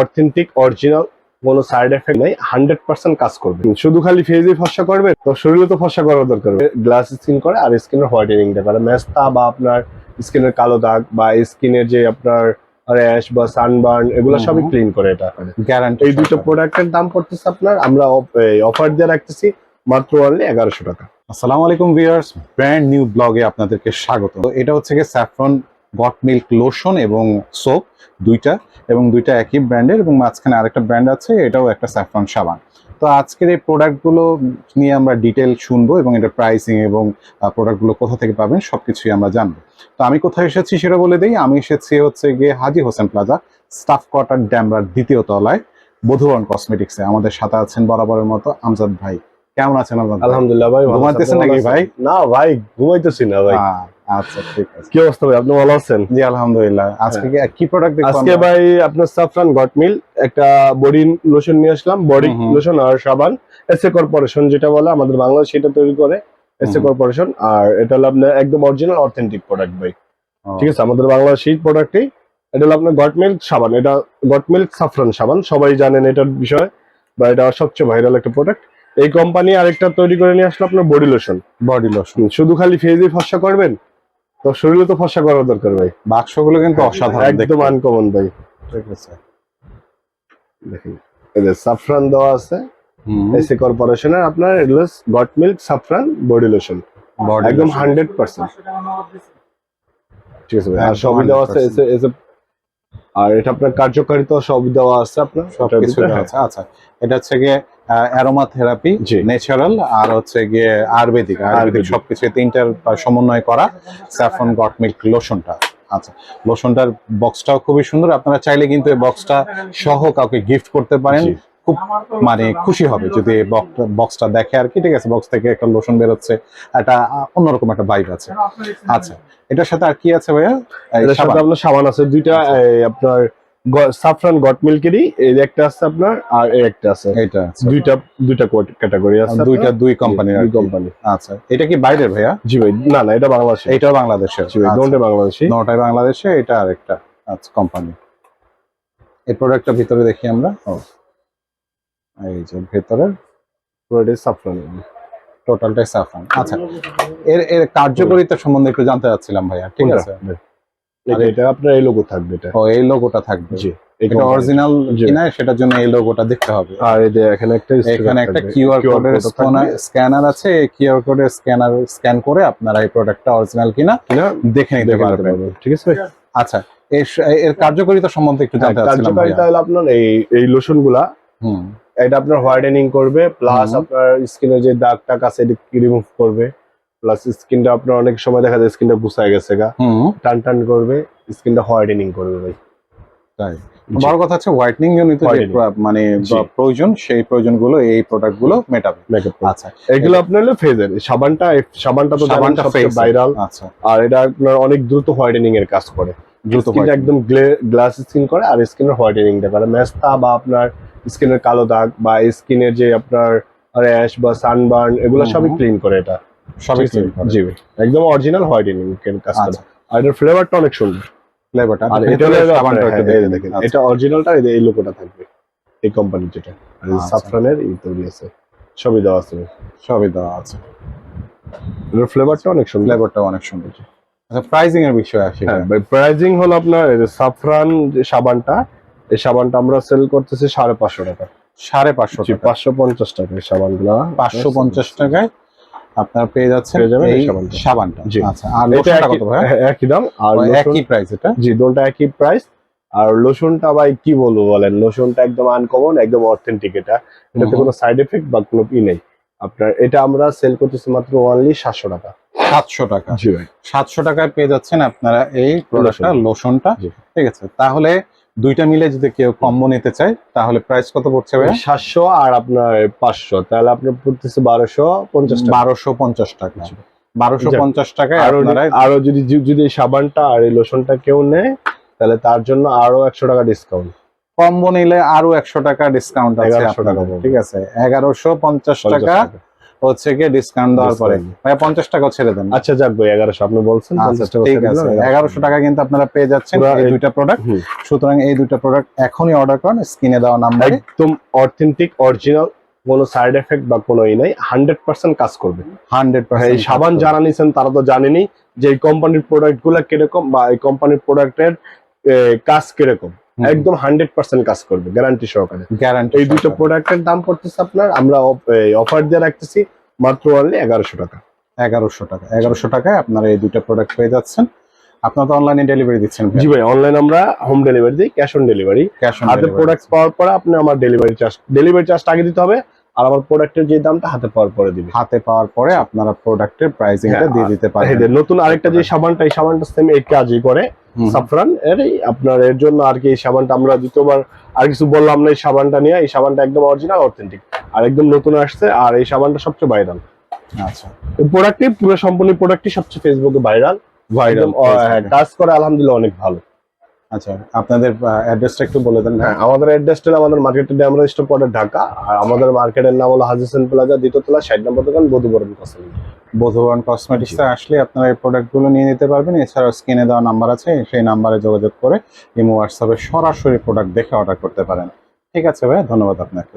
Authentic original কোনো side effect নেই hundred percent কাজ করবে। শুধু খালি ফেজে ফসা করবে? তো শরীরে তো ফসা করার দরকার গ্লাস স্কিন করে আর স্কিনের হোয়াইটেনিংটা করে মেস্তা বা আপনার স্কিনের কালো দাগ বা স্কিনের যে আপনার র্যাশ বা সানবার্ন এগুলো সবই ক্লিন করে এটা। গ্যারান্টি এই দুটো প্রোডাক্টের দাম পড়তেছে আপনার আমরা অফার দিয়ে রাখতেছি মাত্র অনলি এগারোশো টাকা। আসসালামু আলাইকুম ভিউয়ার্স ব্র্যান্ড নিউ ব্লগে আপনাদেরকে স্বাগত। এটা হচ্ছে গিয়ে স্যাফরন গট মিল্ক লোশন এবং সোপ দুইটা এবং দুইটা একই ব্র্যান্ডের এবং মাঝখানে আরেকটা ব্র্যান্ড আছে এটাও একটা স্যাফরন সাবান। তো আজকের এই প্রোডাক্টগুলো নিয়ে আমরা ডিটেল শুনব এবং এটা প্রাইসিং এবং প্রোডাক্টগুলো কোথা থেকে পাবেন সবকিছুই আমরা জানব। তো আমি কোথায় এসেছি সেটা বলে দিই আমি এসেছি হচ্ছে গিয়ে Haji Hossain plaza staff quarter ড্যামরার দ্বিতীয় তলায় বধুবরণ কসমেটিক্সে। আমাদের সাথে আছেন বরাবরের মতো আমজাদ ভাই। কেমন আছেন? আলহামদুলিল্লাহ ভাই ঘুমাইতেছেন নাকি ভাই? না ভাই ঘুমাইতেছি না ভাই। আচ্ছা ঠিক আছে। কি অবস্থা ভাই? আপনি ভালো আছেন? জি আলহামদুলিল্লাহ। আজকে কি- কি প্রোডাক্ট আজকে ভাই আপনার সাফরান গট মিল একটা বডি লোশন নিয়ে আসলাম বডি। লোশন আর সাবান। এসএ কর্পোরেশন যেটা বলে আমাদের বাংলাদেশ সেটা তৈরি করে এসএ কর্পোরেশন আর এটা হলো আপনার একদম অরিজিনাল অথেন্টিক প্রোডাক্ট ভাই। ঠিক আছে আমাদের বাংলাদেশি প্রোডাক্টই এটা হলো আপনার গট মিল্ক সাবান। এটা গট মিল্ক সাফরান সাবান। সবাই জানেন এটার বিষয় বা এটা সবচেয়ে ভাইরাল একটা প্রোডাক্ট এই কোম্পানি আরেকটা তৈরি করে নিয়ে আসলো আপনার বডি লোশন বডি লোশন শুধু খালি ফেজে ফসা করবেন তো শরীরে তো ফসা করার দরকার ভাই। বাক্সগুলো কিন্তু অসাধারণ একদম আনকমন ভাই। ঠিক আছে। দেখেন এই যে সাফরান দেওয়া আছে এসি কর্পোরেশনের আপনার এগুলো goat milk saffron body lotion একদম হান্ড্রেড পার্সেন্ট ঠিক আছে ভাই। আর সবই দেওয়া আছে 100% এসে এসে আর এটা আপনার কার্যকারিতা সব দেওয়া আছে আপনার? সবকিছু ভিতরে, আছে? আচ্ছা এটা হচ্ছে গিয়ে অ্যারোমা থেরাপি। ন্যাচারাল আর হচ্ছে গিয়ে আয়ুর্বেদিক। আয়ুর্বেদিক। সবকিছু তিনটার সমন্বয় করা। স্যাফন গট মিল্ক লোশনটা আচ্ছা লোশনটার বক্সটাও খুবই সুন্দর। আপনারা চাইলে কিন্তু এই বক্সটা সহ কাউকে গিফট করতে পারেন। খুব মানে খুশি হবে যদি বক্সটা দেখে আর কি ঠিক আছে বক্স থেকে একটা লোশন বেরোচ্ছে একটা অন্যরকম একটা বাইক আছে। আচ্ছা এটার সাথে আর কি আছে ভাইয়া? এটার সাথে সাবান। আপনার সাবান আছে দুইটা আচ্ছা। আপনার সাফরান গট মিল্কেরই এই একটা আছে আপনার আর এই একটা আছে। আছে। দুইটা দুইটা ক্যাটাগরি আছে দুইটা দুই কোম্পানির দুই কোম্পানি আচ্ছা এটা কি বাইরের ভাইয়া? জি ভাই না না এটা বাংলাদেশে এইটাও বাংলাদেশের। জি ভাই আচ্ছা। দুটোই বাংলাদেশি। নটাই বাংলাদেশে এটা আরেকটা আচ্ছা কোম্পানি এই প্রোডাক্টটা ভিতরে দেখি আমরা। ও। এই যে ভেতরের পুরোটাই সাফরান টোটালটাই সাফরান আচ্ছা এর এর কার্যকারিতা সম্বন্ধে একটু জানতে চাচ্ছিলাম ভাইয়া ঠিক আছে? এটা- এটা আপনার এই লোগো থাকবে এটা। ও এই লোগোটা থাকবে। জি এটা অরিজিনাল কিনা সেটার জন্য এই লোগোটা দেখতে হবে। আর এই যে এখানে একটা এখানে একটা কিউআর কোডের স্ক্যানার আছে এই কিউআর কোডের স্ক্যানার স্ক্যান করে আপনারা এই প্রোডাক্টটা অরিজিনাল কিনা দেখে নিতে পারবেন। ঠিক আছে আচ্ছা এর কার্যকারিতা সম্বন্ধে একটু জানতে চাচ্ছিলাম ভাইয়া। কার্যকারিতা হলো আপনার এই এই লোশনগুলা হুম এটা আপনার হোয়াইটেনিং করবে প্লাস আপনার স্কিনে যে দাগ টাক আছে এটা রিমুভ করবে প্লাস স্কিনটা আপনার অনেক সময় দেখা যায় স্কিনটা গুছায় গেছে গা। টান টান করবে স্কিনটা হোয়াইটেনিং করবে ভাই। তাই। বড় কথা হচ্ছে হোয়াইটনিং জনিত যে মানে প্রয়োজন সেই প্রয়োজনগুলো এই প্রোডাক্টগুলো মেটাবে। আচ্ছা এগুলো আপনার হলো ফেজের সাবানটা সাবানটা তো সাবানটা ভাইরাল আচ্ছা। আর এটা আপনার অনেক দ্রুত হোয়াইটেনিং এর কাজ করে। দ্রুত। একদম গ্লাস স্কিন করে আর স্কিনের হোয়াইটেনিংটা করে মেস্তা বা আপনার স্কিনের কালো দাগ বা স্কিনের যে আপনার র্যাশ বা সানবার্ন এগুলো সবই ক্লিন করে এটা। সবই ক্লিন করে। জি একদম অরিজিনাল হোয়াইটেনিং এর কাজ করে। আচ্ছা। আর এটার ফ্লেভারটা অনেক সুন্দর। ফ্লেভারটা। আর এটা আপনার- একটু হ্যাঁ, দেখেন আচ্ছা। এটা অরিজিনালটা এই লোগোটা থাকবে। এই কোম্পানির যেটা। আর আচ্ছা। সাফরানের এই তৈরি আছে। সবই দেওয়া আছে। সবই দেওয়া আছে। এটার ফ্লেভারটা অনেক সুন্দর। ফ্লেভারটা অনেক সুন্দর। আচ্ছা প্রাইসিং এর বিষয়ে আসি। হ্যাঁ প্রাইজিং হলো আপনার এই যে সাফরান যে সাবানটা এই সাবানটা আমরা সেল করতেছি সাড়ে পাঁচশো টাকা। সাড়ে পাঁচশো পাঁচশো পঞ্চাশ টাকা এই সাবানগুলো। পাঁচশো পঞ্চাশ টাকায় আপনার পেয়ে যাচ্ছেন পেয়ে যাবেন এই এই সাবানটা। সাবানটা। জি। আচ্ছা আর এটা লোশনটা একই- কত ভাই? হ্যাঁ, একই দাম। আর একই প্রাইস এটা? জি দোনটা একই প্রাইস আর লোশনটা ভাই কি বলব বলেন? লোশনটা একদম আনকমন একদম অথেন্টিক এটা। এটাতে কোনো সাইড এফেক্ট বা কোনো ই নেই। আপনার এটা আমরা সেল করতেছি মাত্র অনলি সাতশো টাকা। সাতশো টাকা। জি ভাই। সাতশো টাকায় পেয়ে যাচ্ছেন আপনারা এই প্রোডাক্টটা লোশনটা। ঠিক আছে তাহলে দুইটা মিলে যদি কেউ কম্বো নিতে চায় তাহলে প্রাইস কত পড়ছে ভাই সাতশো আর আপনার পাঁচশো। তাহলে আপনার পড়তেছে বারোশো পঞ্চাশ টাকা। বারোশো পঞ্চাশ টাকা। বারোশো পঞ্চাশ টাকায় আরও আরও যদি যদি সাবানটা আর এই লোশনটা কেউ নেয় তাহলে তার জন্য আরও একশো টাকা ডিসকাউন্ট কম্বো নিলে আরও একশো টাকা ডিসকাউন্ট আছে 1100 আপনাদের, টাকা ঠিক আছে? এগারোশো পঞ্চাশ টাকা। হচ্ছে গিয়ে ডিসকাউন্ট দেওয়ার পরে। ভাই পঞ্চাশ টাকা ছেড়ে দেন। আচ্ছা যাক ভাই এগারোশো আপনি বলছেন আচ্ছা ঠিক আছে। এগারোশো টাকা কিন্তু আপনারা পেয়ে যাচ্ছেন এই দুইটা প্রোডাক্ট সুতরাং এই দুইটা প্রোডাক্ট এখনই অর্ডার করুন স্ক্রিনে দেওয়া নাম্বারে একদম অথেন্টিক অরিজিনাল কোনো সাইড এফেক্ট বা কোনো ই নাই হান্ড্রেড পার্সেন্ট কাজ করবে। হান্ড্রেড এই সাবান যারা নিছেন তারা তো জানেনই যে এই কোম্পানির প্রোডাক্টগুলা কীরকম বা এই কোম্পানির প্রোডাক্টের কাজ কীরকম। একদম হান্ড্রেড পার্সেন্ট কাজ করবে গ্যারান্টি সহকারে। গ্যারান্টি এই দুটো প্রোডাক্টের দাম পড়তেছে আপনার আমরা অফার দিয়ে রাখতেছি মাত্র অনলি এগারোশো টাকা। এগারোশো টাকা। এগারোশো টাকায় আপনারা এই দুটো প্রোডাক্ট পেয়ে যাচ্ছেন। আপনারা তো অনলাইনে ডেলিভারি দিচ্ছেন জি ভাই অনলাইন আমরা হোম ডেলিভারি দিই cash on delivery cash on হাতে প্রোডাক্ট পাওয়ার পর আপনি আমার ডেলিভারি চার্জ ডেলিভারি চার্জটা আগে দিতে হবে। আর আমার প্রোডাক্টের যে দামটা হাতে পাওয়ার পরে দিবে। হাতে পাওয়ার পরে আপনারা প্রোডাক্টের প্রাইসিংটা হ্যাঁ, দিয়ে দিতে এই যে নতুন আরেকটা যে সাবানটা এই সাবানটা সেম এই কাজই করে। সাফরান এর আপনার এর জন্য আর কি এই সাবানটা আমরা দ্বিতীয়বার আর কিছু বললাম না এই সাবানটা নিয়ে। এই সাবানটা একদম অরিজিনাল অথেন্টিক আর একদম নতুন আসছে আর এই সাবানটা সবচেয়ে ভাইরাল আচ্ছা। এই প্রোডাক্টটি পুরো সম্পূর্ণ প্রোডাক্টটি সবচেয়ে ফেসবুকে ভাইরাল ভাইরাল কাজ করে আলহামদুলিল্লাহ অনেক ভালো। আচ্ছা আপনাদের অ্যাড্রেসটা একটু বলে দেন হ্যাঁ আমাদের অ্যাড্রেসটা আমাদের মার্কেটের আমরা স্টপ পড়ে ঢাকা। আর আমাদের মার্কেটের নাম হলো হাজিসেন প্লাজা দ্বিতীয়তলা ষাট নম্বর দোকান বধুবরণ কসল বোধবান কসমেটিক্সে আসলে আপনারা এই প্রোডাক্টগুলো নিয়ে নিতে পারবেন। এছাড়াও স্ক্রিনে দেওয়া নাম্বার আছে সেই নাম্বারে যোগাযোগ করে ইমো হোয়াটসঅ্যাপে সরাসরি প্রোডাক্ট দেখে অর্ডার করতে পারেন। ঠিক আছে ভাই ধন্যবাদ আপনাকে।